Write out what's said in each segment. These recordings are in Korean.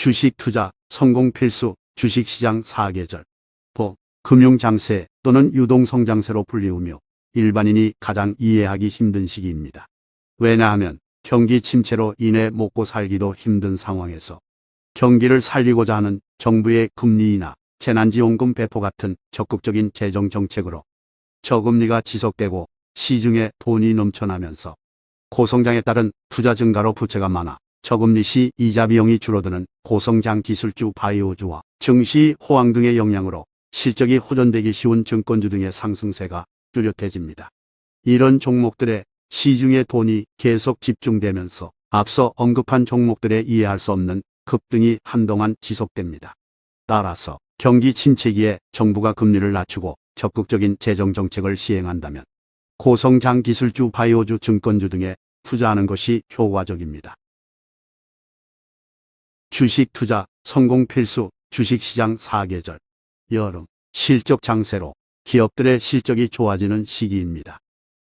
주식 투자 성공 필수 주식시장 4계절 보 금융장세 또는 유동성장세로 불리우며 일반인이 가장 이해하기 힘든 시기입니다. 왜냐하면 경기 침체로 인해 먹고 살기도 힘든 상황에서 경기를 살리고자 하는 정부의 금리나 재난지원금 배포 같은 적극적인 재정 정책으로 저금리가 지속되고 시중에 돈이 넘쳐나면서 고성장에 따른 투자 증가로 부채가 많아 저금리 시 이자 비용이 줄어드는 고성장 기술주 바이오주와 증시 호황 등의 영향으로 실적이 호전되기 쉬운 증권주 등의 상승세가 뚜렷해집니다. 이런 종목들의 시중에 돈이 계속 집중되면서 앞서 언급한 종목들의 이해할 수 없는 급등이 한동안 지속됩니다. 따라서 경기 침체기에 정부가 금리를 낮추고 적극적인 재정 정책을 시행한다면 고성장 기술주 바이오주 증권주 등에 투자하는 것이 효과적입니다. 주식 투자 성공 필수 주식시장 4계절 여름 실적 장세로 기업들의 실적이 좋아지는 시기입니다.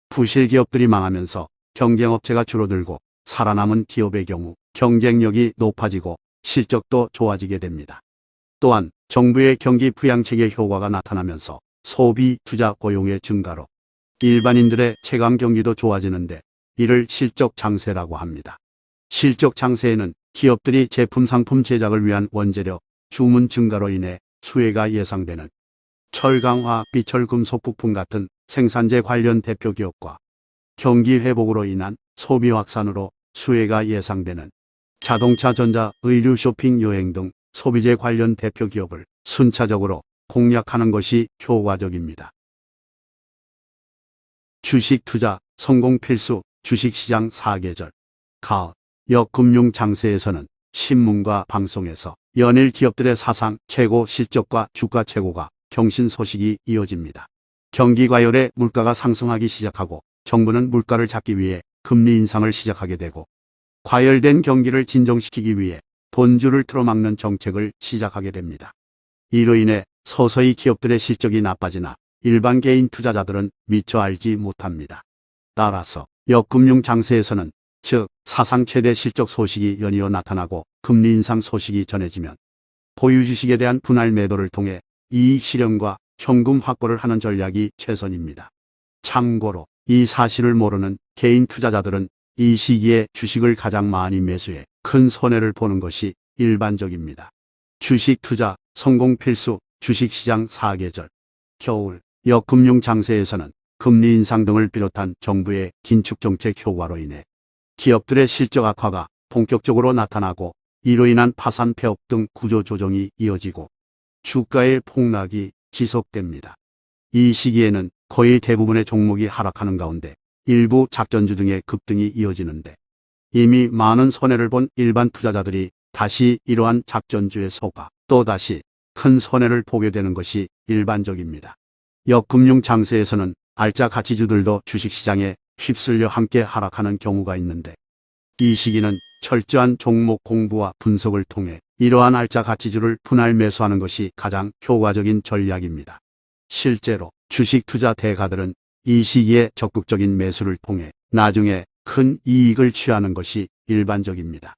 부실 기업들이 망하면서 경쟁업체가 줄어들고 살아남은 기업의 경우 경쟁력이 높아지고 실적도 좋아지게 됩니다. 또한 정부의 경기 부양책의 효과가 나타나면서 소비, 투자, 고용의 증가로 일반인들의 체감 경기도 좋아지는데 이를 실적 장세라고 합니다. 실적 장세에는 기업들이 제품 상품 제작을 위한 원재료, 주문 증가로 인해 수혜가 예상되는 철강화, 비철금속 부품 같은 생산재 관련 대표 기업과 경기 회복으로 인한 소비 확산으로 수혜가 예상되는 자동차, 전자, 의류, 쇼핑, 여행 등 소비재 관련 대표 기업을 순차적으로 공략하는 것이 효과적입니다. 주식 투자 성공 필수 주식시장 4계절 가을 역금융 장세에서는 신문과 방송에서 연일 기업들의 사상 최고 실적과 주가 최고가 경신 소식이 이어집니다. 경기 과열에 물가가 상승하기 시작하고 정부는 물가를 잡기 위해 금리 인상을 시작하게 되고 과열된 경기를 진정시키기 위해 돈줄을 틀어막는 정책을 시작하게 됩니다. 이로 인해 서서히 기업들의 실적이 나빠지나 일반 개인 투자자들은 미처 알지 못합니다. 따라서 역금융 장세에서는 즉 사상 최대 실적 소식이 연이어 나타나고 금리 인상 소식이 전해지면 보유 주식에 대한 분할 매도를 통해 이익 실현과 현금 확보를 하는 전략이 최선입니다. 참고로 이 사실을 모르는 개인 투자자들은 이 시기에 주식을 가장 많이 매수해 큰 손해를 보는 것이 일반적입니다. 주식 투자 성공 필수 주식시장 4계절 겨울 역금융 장세에서는 금리 인상 등을 비롯한 정부의 긴축 정책 효과로 인해 기업들의 실적 악화가 본격적으로 나타나고 이로 인한 파산 폐업 등 구조 조정이 이어지고 주가의 폭락이 지속됩니다. 이 시기에는 거의 대부분의 종목이 하락하는 가운데 일부 작전주 등의 급등이 이어지는데 이미 많은 손해를 본 일반 투자자들이 다시 이러한 작전주에 속아 또다시 큰 손해를 보게 되는 것이 일반적입니다. 역금융 장세에서는 알짜 가치주들도 주식시장에 휩쓸려 함께 하락하는 경우가 있는데 이 시기는 철저한 종목 공부와 분석을 통해 이러한 알짜 가치주를 분할 매수하는 것이 가장 효과적인 전략입니다. 실제로 주식 투자 대가들은 이 시기에 적극적인 매수를 통해 나중에 큰 이익을 취하는 것이 일반적입니다.